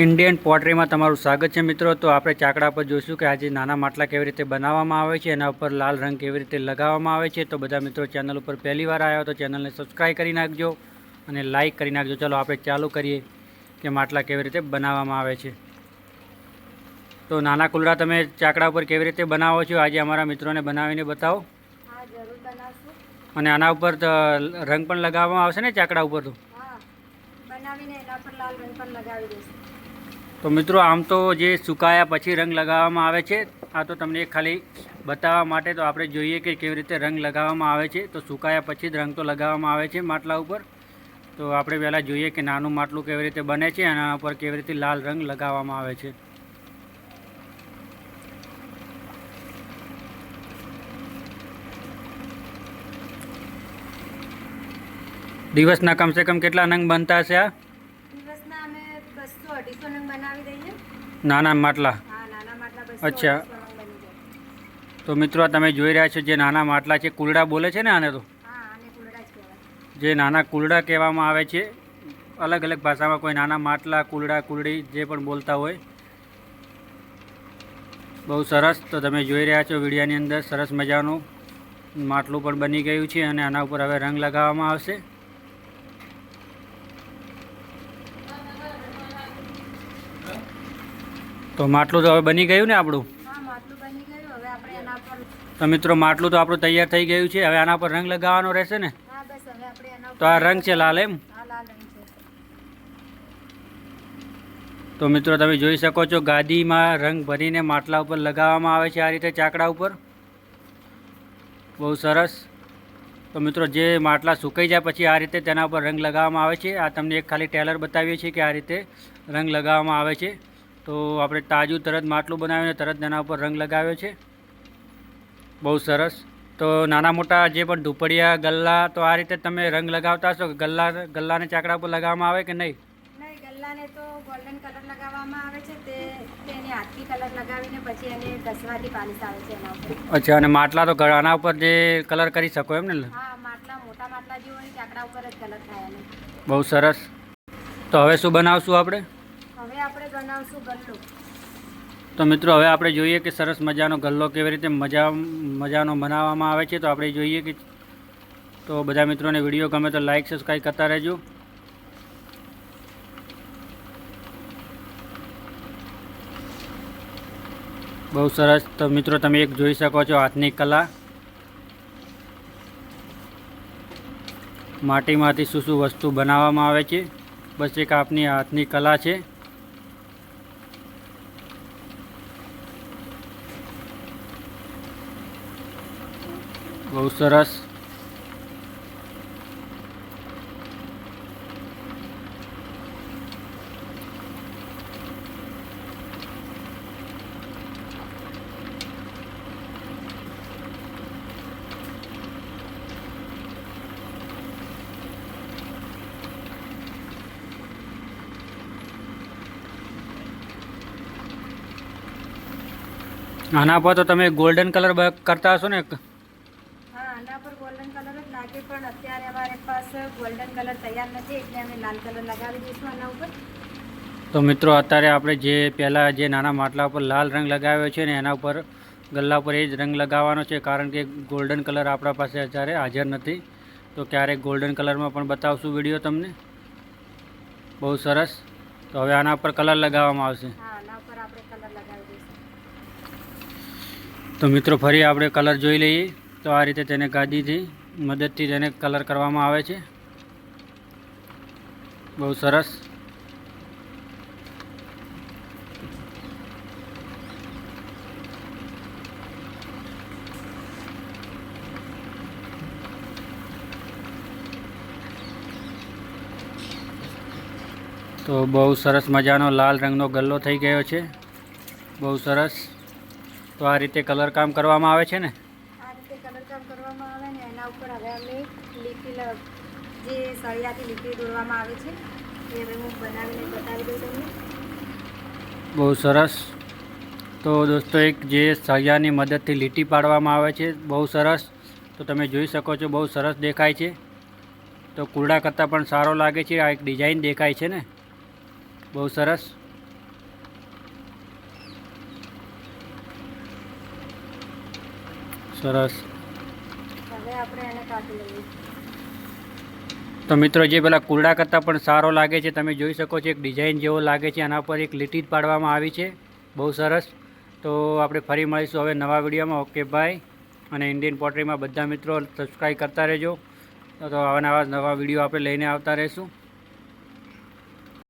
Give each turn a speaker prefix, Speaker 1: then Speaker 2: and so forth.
Speaker 1: Indian પોટ્રીમાં તમારું સ્વાગત છે મિત્રો. તો આપણે ચાકડા પર જોઈશું કે આજે નાના માટલા કેવી રીતે બનાવવામાં આવે છે એના ઉપર લાલ રંગ કેવી રીતે લગાવવામાં આવે છે. તો બધા મિત્રો ચેનલ ઉપર પહેલી વાર આવ્યા તો ચેનલને સબસ્ક્રાઈબ કરી નાખજો અને લાઈક કરી નાખજો. ચાલો આપણે ચાલુ કરીએ કે માટલા કેવી રીતે બનાવવામાં આવે છે. તો નાના કુલડા તમે ચાકડા ઉપર કેવી રીતે બનાવો છો? આજે અમારા મિત્રોને બનાવીને બતાવો. અને આના ઉપર રંગ પણ લગાવવામાં આવશે ને ચાકડા ઉપર તો?
Speaker 2: બનાવીને એના પર લાલ રંગ પણ લગાવી દઈશું.
Speaker 1: તો મિત્રો, આમ તો જે સુકાયા પછી રંગ લગાવવામાં આવે છે, આ તો તમને ખાલી બતાવવા માટે તો આપણે જોઈએ કે કેવી રીતે રંગ લગાવવામાં આવે છે. તો સુકાયા પછી જ રંગ તો લગાવવામાં આવે છે માટલા ઉપર. તો આપણે પહેલાં જોઈએ કે નાનું માટલું કેવી રીતે બને છે અને આના ઉપર કેવી રીતે લાલ રંગ લગાવવામાં આવે છે. દિવસના કમસે કમ કેટલા રંગ બનતા હશે આ
Speaker 2: દિવસના અમે બસો અઢીસો નંગ બનાવી દઈએ
Speaker 1: નાના માટલા. અચ્છા. તો મિત્રો તમે જોઈ રહ્યા છો જે નાના માટલા છે કુલડા બોલે છે ને આને તો?
Speaker 2: જે
Speaker 1: નાના કુલડા કહેવામાં આવે છે અલગ અલગ ભાષામાં કોઈ નાના માટલા કુલડા કુલડી જે પણ બોલતા હોય. બહુ સરસ. તો તમે જોઈ રહ્યા છો વિડીયાની અંદર સરસ મજાનું માટલું પણ બની ગયું છે અને આના ઉપર હવે રંગ લગાવવામાં આવશે. તો માટલું તો હવે બની ગયું ને આપણું? તો મિત્રો માટલું તો આપણું તૈયાર થઈ ગયું છે. હવે આના પર રંગ લગાવવાનો રહેશે ને? તો આ રંગ છે લાલ એમ? તો મિત્રો તમે જોઈ શકો છો ગાદીમાં રંગ ભરીને માટલા ઉપર લગાવવામાં આવે છે આ રીતે ચાકડા ઉપર. બહુ સરસ. તો મિત્રો જે માટલા સુકાઈ જાય પછી આ રીતે તેના ઉપર રંગ લગાવવામાં આવે છે. આ તમને એક ખાલી ટેલર બતાવીએ છીએ કે આ રીતે રંગ લગાવવામાં આવે છે. તો આપણે તાજું તરત માટલું બનાવીને તરત તેના ઉપર રંગ લગાવ્યો છે. બહુ સરસ. તો નાના મોટા જે પણ ધૂપડિયા ગલ્લા તો આ રીતે તમે રંગ લગાવતા હશો કે ગલ્લા ગલ્લાને ચાકડા ઉપર લગાવવામાં આવે કે નહીં?
Speaker 2: નહીં ગલ્લાને તો ગોલ્ડન કલર લગાવવામાં આવે છે. તે તેની હાથથી કલર લગાવીને પછી એને ઘસવાથી પાલિશ આવે છે એના ઉપર.
Speaker 1: અચ્છા અને માટલા તો આના ઉપર જે કલર કરી શકો એમ ને?
Speaker 2: હા માટલા મોટા માટલા જે હોય ચાકડા ઉપર જ કલર થાય
Speaker 1: બહુ સરસ. તો હવે શું બનાવશું આપણે?
Speaker 2: આપણે બનાવશું ગલ્લો.
Speaker 1: તો મિત્રો, હવે આપણે જોઈએ કે સરસ મજાનો ગલ્લો કેવી રીતે મજા, મજાનો બનાવવામાં આવે છે. તો આપણે જોઈએ કે તો બધા મિત્રોને વીડિયો ગમે તો લાઈક સબસ્ક્રાઈબ કરતા રહેજો. બહુ સરસ. તો મિત્રો, તમે એક જોઈ શકો છો હાથની કલા. માટીમાંથી શું શું વસ્તુ બનાવવામાં આવે છે. બસ એક આપની હાથની કલા છે. બહુ સરસ. આના પર તો તમે ગોલ્ડન કલર કરતા હશો ને
Speaker 2: હા આના પર ગોલ્ડન કલર જ લાગે પણ અત્યારે અમારે પાસે ગોલ્ડન કલર તૈયાર નથી એટલે અમે લાલ કલર લગાવી દઈશું આના ઉપર.
Speaker 1: તો મિત્રો અત્યારે આપણે જે પહેલાં જે નાના માટલા ઉપર લાલ રંગ લગાવ્યો છે ને એના ઉપર ગલ્લા ઉપર એ જ રંગ લગાવવાનો છે કારણ કે ગોલ્ડન કલર આપણા પાસે અત્યારે હાજર નથી. તો ક્યારેક ગોલ્ડન કલરમાં પણ બતાવશું વીડિયો તમને. બહુ સરસ. તો હવે આના ઉપર કલર લગાવવામાં આવશે.
Speaker 2: હા આના ઉપર આપણે કલર લગાવી દઈશું.
Speaker 1: તો મિત્રો ફરી આપણે કલર જોઈ લઈએ. તો આ રીતે તેને ગાદીથી મદદથી તેને કલર કરવામાં આવે છે. બહુ સરસ. તો બહુ સરસ મજાનો લાલ રંગનો ગલ્લો થઈ ગયો છે. બહુ સરસ. તો આ રીતે કલર કામ કરવામાં આવે છે ને?
Speaker 2: કરવામાં આવે ને એના ઉપર હવે અમે લીટી જે સળિયાથી લીટી દોરવામાં આવે છે, એ હવે હું બનાવીને બતાવી દઉં તમને.
Speaker 1: બહુ સરસ. તો દોસ્તો, એક જે સળિયાની મદદથી લીટી પાડવામાં આવે છે, બહુ સરસ. તો તમે જોઈ શકો છો, બહુ સરસ દેખાય છે. તો કુરડા કરતાં પણ સારો લાગે છે, આ એક ડિઝાઇન દેખાય છે ને. બહુ સરસ. સરસ. તો મિત્રો, જે પેલા કુરડા કરતાં પણ સારો લાગે છે, તમે જોઈ શકો છો, એક ડિઝાઇન જેવો લાગે છે, આના પર એક લીટી પાડવામાં આવી છે, બહુ સરસ. તો આપણે ફરી મળીશું હવે નવા વિડીયોમાં. Okay, bye. અને ઇન્ડિયન પોટરીમાં બધા મિત્રો સબસ્ક્રાઈબ કરતા રહેજો. તો આવા નવા વીડિયો આપણે લઈને આવતા રહીશું.